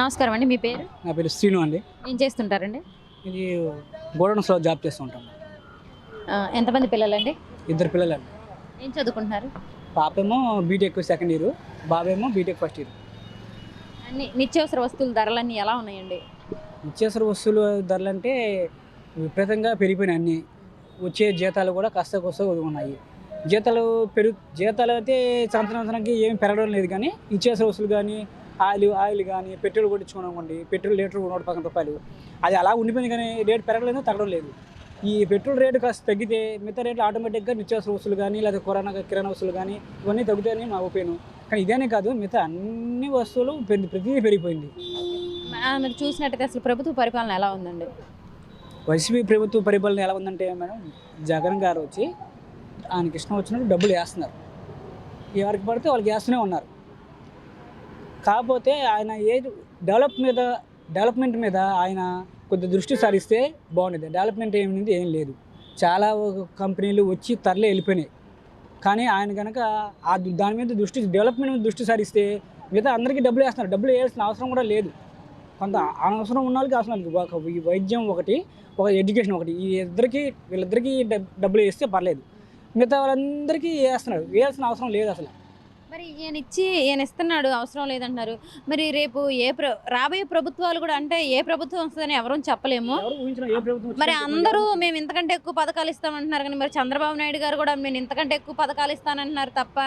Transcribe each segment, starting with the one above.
నమస్కారం అండి మీ పేరు? నా పేరు శ్రీను అండి. ఏం చేస్తుంటారండి? ఇది గోడౌన్స్లో జాబ్ చేస్తూ ఉంటాను ఆ, ఎంతమంది పిల్లలండి? ఇద్దరు పిల్లలండి. ఏం చదువుకుంటున్నారు? పాపేమో బీటెక్ సెకండ్ ఇయర్ బాబేమో బీటెక్ ఫస్ట్ ఇయర్ అన్ని నిత్యావసర వస్తువుల ధరలన్నీ ఎలా ఉన్నాయండి? నిత్యావసర వస్తువులు ధరలు అంటే విపరీతంగా పెరిగిపోయినాయి అన్నీ. వచ్చే జీతాలు కూడా కాస్త కోస్త ఉన్నాయి. జీతాలు పెరుగు జీతాలు అయితే సంవత్సరం సంవత్సరానికి ఏం పెరగడం లేదు కానీ నిత్యావసర వస్తువులు కానీ ఆయిల్ ఆయిల్ కానీ పెట్రోల్ కొట్టించుకోండి పెట్రోల్ లీటర్ నూట పక్కన రూపాయలు. అది అలా ఉండిపోయింది కానీ రేటు పెరగలేదు తగ్గడం లేదు. ఈ పెట్రోల్ రేటు కాస్త తగ్గితే మిగతా రేట్లు ఆటోమేటిక్గా నిత్యావసర వస్తువులు కానీ లేదా కిరాణా కిరాణా వస్తువులు కానీ ఇవన్నీ తగ్గుతాయని మా ఒపీనియన్. కానీ ఇదేనే కాదు మిగతా అన్ని వస్తువులు పెరిగి ప్రతిదీ పెరిగిపోయింది. మీరు చూసినట్టయితే అసలు ప్రభుత్వ పరిపాలన ఎలా ఉందండి? వైసీపీ ప్రభుత్వ పరిపాలన ఎలా ఉందంటే మేడం జగన్ గారు వచ్చి ఆయనకి ఇష్టం వచ్చినట్టు డబ్బులు వేస్తున్నారు. ఎవరికి పడితే వాళ్ళకి వేస్తూనే ఉన్నారు. కాకపోతే ఆయన ఏ డెవలప్ మీద డెవలప్మెంట్ మీద ఆయన కొద్ది దృష్టి సారిస్తే బాగుండేది. డెవలప్మెంట్ ఏమైంది ఏం లేదు. చాలా కంపెనీలు వచ్చి తరలే వెళ్ళిపోయినాయి. కానీ ఆయన కనుక ఆ దాని మీద దృష్టి డెవలప్మెంట్ మీద దృష్టి సారిస్తే మిగతా అందరికీ డబ్బులు వేస్తున్నారు. డబ్బులు వేయాల్సిన అవసరం కూడా లేదు. కొంత అనవసరం ఉన్న వాళ్ళకి అవసరం లేదు. ఒక ఈ వైద్యం ఒకటి ఒక ఎడ్యుకేషన్ ఒకటి. ఈ ఇద్దరికి వీళ్ళిద్దరికీ డబ్- డబ్బులు వేస్తే పర్లేదు. మిగతా వాళ్ళందరికీ వేస్తున్నారు. వేయాల్సిన అవసరం లేదు అసలు. మరి ఈయన ఇచ్చి ఈయన ఇస్తున్నాడు అవసరం లేదంటున్నారు. మరి రేపు ఏ ప్ర రాబోయే ప్రభుత్వాలు కూడా అంటే ఏ ప్రభుత్వం వస్తుందని ఎవరూ చెప్పలేము. మరి అందరూ మేము ఇంతకంటే ఎక్కువ పథకాలు ఇస్తామంటున్నారు కానీ మరి చంద్రబాబు నాయుడు గారు కూడా మేము ఇంతకంటే ఎక్కువ పథకాలు ఇస్తానంటున్నారు తప్ప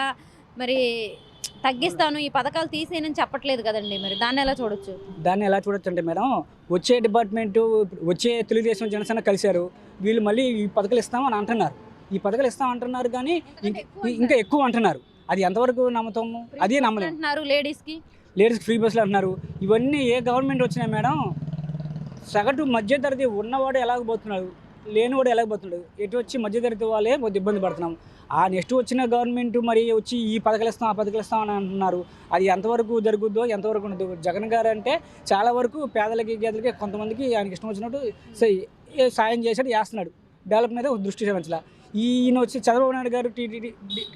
మరి తగ్గిస్తాను ఈ పథకాలు తీసేయనని చెప్పట్లేదు కదండి. మరి దాన్ని ఎలా చూడొచ్చు? దాన్ని ఎలా చూడొచ్చు అంటే మేడం వచ్చే డిపార్ట్మెంట్ వచ్చే తెలుగుదేశం జనసేన కలిశారు. వీళ్ళు మళ్ళీ ఈ పథకాలు ఇస్తామని అంటున్నారు. ఈ పథకాలు ఇస్తాం అంటున్నారు కానీ ఇంక- ఇంకా ఎక్కువ అంటున్నారు. అది ఎంతవరకు నమ్ముతాము అదే నమ్మలేము అంటున్నారు లేడీస్కి లేడీస్కి ఫ్రీ బస్సులు అంటున్నారు. ఇవన్నీ ఏ గవర్నమెంట్ వచ్చినాయి మేడం సగటు మధ్యతరగతి ఉన్నవాడు ఎలాగ పోతున్నాడు? లేనివాడు ఎలాగ పోతున్నాడు? ఎటు వచ్చి మధ్యతరగతి వాళ్ళే కొద్ది ఇబ్బంది పడుతున్నాం. ఆ నెక్స్ట్ వచ్చిన గవర్నమెంట్ మరి వచ్చి ఈ పథకాలు ఇస్తాం ఆ పథకాలు ఇస్తాం అని అంటున్నారు. అది ఎంతవరకు జరుగుద్దో ఎంతవరకు ఉండదు జగన్ గారు అంటే చాలా వరకు పేదలకి గేదలకి కొంతమందికి ఆయనకి ఇష్టం వచ్చినట్టు సాయం చేశాడు చేస్తున్నాడు. డెవలప్ మీద దృష్టి సారించాల ఈయన వచ్చి చంద్రబాబు నాయుడు గారు టీటీడీ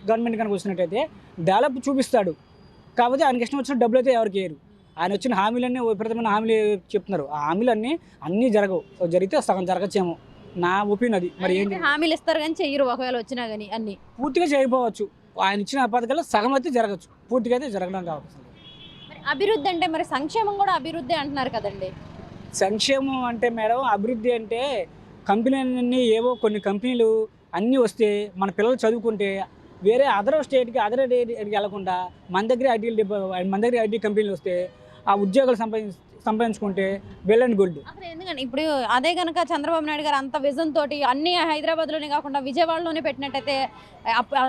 గవర్నమెంట్ కనుక వచ్చినట్టయితే డెవలప్ చూపిస్తాడు. కాకపోతే ఆయనకి ఇష్టం వచ్చిన డబ్బులు అయితే ఎవరికి వేయరు. ఆయన వచ్చిన హామీలన్నీ విపరీతమైన హామీలు చెప్తున్నారు. ఆ హామీలన్నీ అన్నీ జరగవు. జరిగితే సగం జరగచ్చేమో. నా ఒపీనియన్ అది. మరి ఏంటి? హామీలు ఇస్తారు కానీ చెయ్యరు. ఒకవేళ వచ్చినా కానీ అన్ని. పూర్తిగా చేయకపోవచ్చు. ఆయన ఇచ్చిన పథకాలు సగం అయితే జరగచ్చు. పూర్తిగా అయితే జరగడం కావచ్చు మరి అభివృద్ధి అంటే మరి సంక్షేమం కూడా అభివృద్ధి అంటున్నారు కదండి. సంక్షేమం అంటే మేడం అభివృద్ధి అంటే కంపెనీలన్నీ ఏవో కొన్ని కంపెనీలు అన్నీ వస్తే మన పిల్లలు చదువుకుంటే వేరే అదర్ స్టేట్కి అదర్ స్టేట్కి వెళ్ళకుండా మన దగ్గర ఐటీ మన దగ్గర ఐటీ కంపెనీలు వస్తే ఆ ఉద్యోగాలు సంపాదించ సంపాదించుకుంటే వెల్ అండ్ గుడ్ ఎందుకంటే ఇప్పుడు అదే కనుక చంద్రబాబు నాయుడు గారు అంత విజన్ తోటి అన్ని హైదరాబాద్లోనే కాకుండా విజయవాడలోనే పెట్టినట్టయితే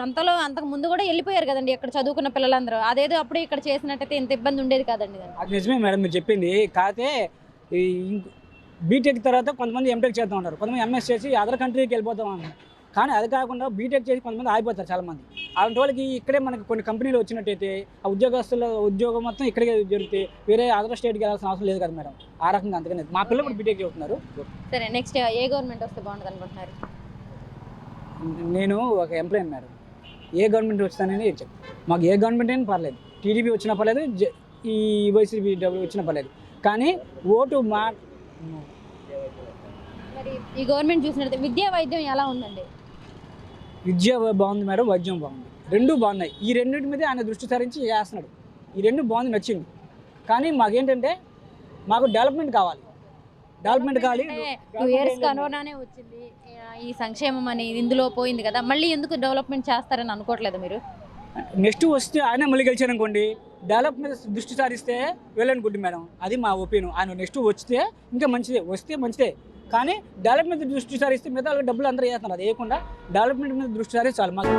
అంతలో అంతకు ముందు కూడా వెళ్ళిపోయారు కదండి ఇక్కడ చదువుకున్న పిల్లలందరూ. అదేదో అప్పుడు ఇక్కడ చేసినట్టయితే ఇంత ఇబ్బంది ఉండేది కాదండి అది నిజమే మేడం మీరు చెప్పింది. కాకపోతే బీటెక్ తర్వాత కొంతమంది ఎంటెక్ చేద్దాం ఉంటారు కొంతమంది ఎంఎస్ చేసి అదర్ కంట్రీకి వెళ్ళిపోతాం అంటారు కానీ అది కాకుండా బీటెక్ చేసి కొంతమంది ఆగిపోతారు చాలామంది. అలాంటి వాళ్ళకి ఇక్కడే మనకి కొన్ని కంపెనీలు వచ్చినట్టయితే ఆ ఉద్యోగస్తుల ఉద్యోగం మొత్తం ఇక్కడే జరిగితే వేరే అదర్ స్టేట్కి వెళ్ళాల్సిన అవసరం లేదు కదా మేడం. ఆ రకంగా అంతకనే మా పిల్లలు కూడా బీటెక్ చదువుతున్నారు సరే నెక్స్ట్ ఏ గవర్నమెంట్ వస్తే బాగుంటుంది అనుకుంటున్నారు? నేను ఒక ఎంప్లాయీ మేడం. ఏ గవర్నమెంట్ వచ్చిందని చెప్పు మాకు ఏ గవర్నమెంట్ అయినా పర్లేదు. టీడీపీ వచ్చినా పర్లేదు ఈ వైసీపీ డబ్ల్యూ వచ్చినా పర్లేదు. కానీ ఓటు మా ఈ గవర్నమెంట్ చూసినట్టయితే విద్యా వైద్యం ఎలా ఉందండి? విద్య బాగుంది మేడం వైద్యం బాగుంది. రెండు బాగున్నాయి. ఈ రెండింటి మీద ఆయన దృష్టి సారించి చేస్తున్నాడు. ఈ రెండు బాగుంది నచ్చింది. కానీ మాకేంటంటే మాకు డెవలప్మెంట్ కావాలి. డెవలప్మెంట్ కావాలి. టూ ఇయర్స్ కరోనానే వచ్చింది. ఈ సంక్షేమం అని ఇందులో పోయింది కదా. మళ్ళీ ఎందుకు డెవలప్మెంట్ చేస్తారని అనుకోవట్లేదు మీరు? నెక్స్ట్ వస్తే ఆయన మళ్ళీ గెలిచారనుకోండి డెవలప్ మీద దృష్టి సారిస్తే వెళ్ళని గుడ్ మేడం. అది మా ఒపీనియన్. ఆయన నెక్స్ట్ వస్తే ఇంకా మంచిదే వస్తే మంచిదే. కానీ డెవలప్మెంట్ దృష్టి సారిస్తే మిగతా వాళ్ళకి డబ్బులు అందరూ చేస్తున్నారు అది వేయకుండా డెవలప్మెంట్ మీద దృష్టి సారించాలి చాలు మాకు.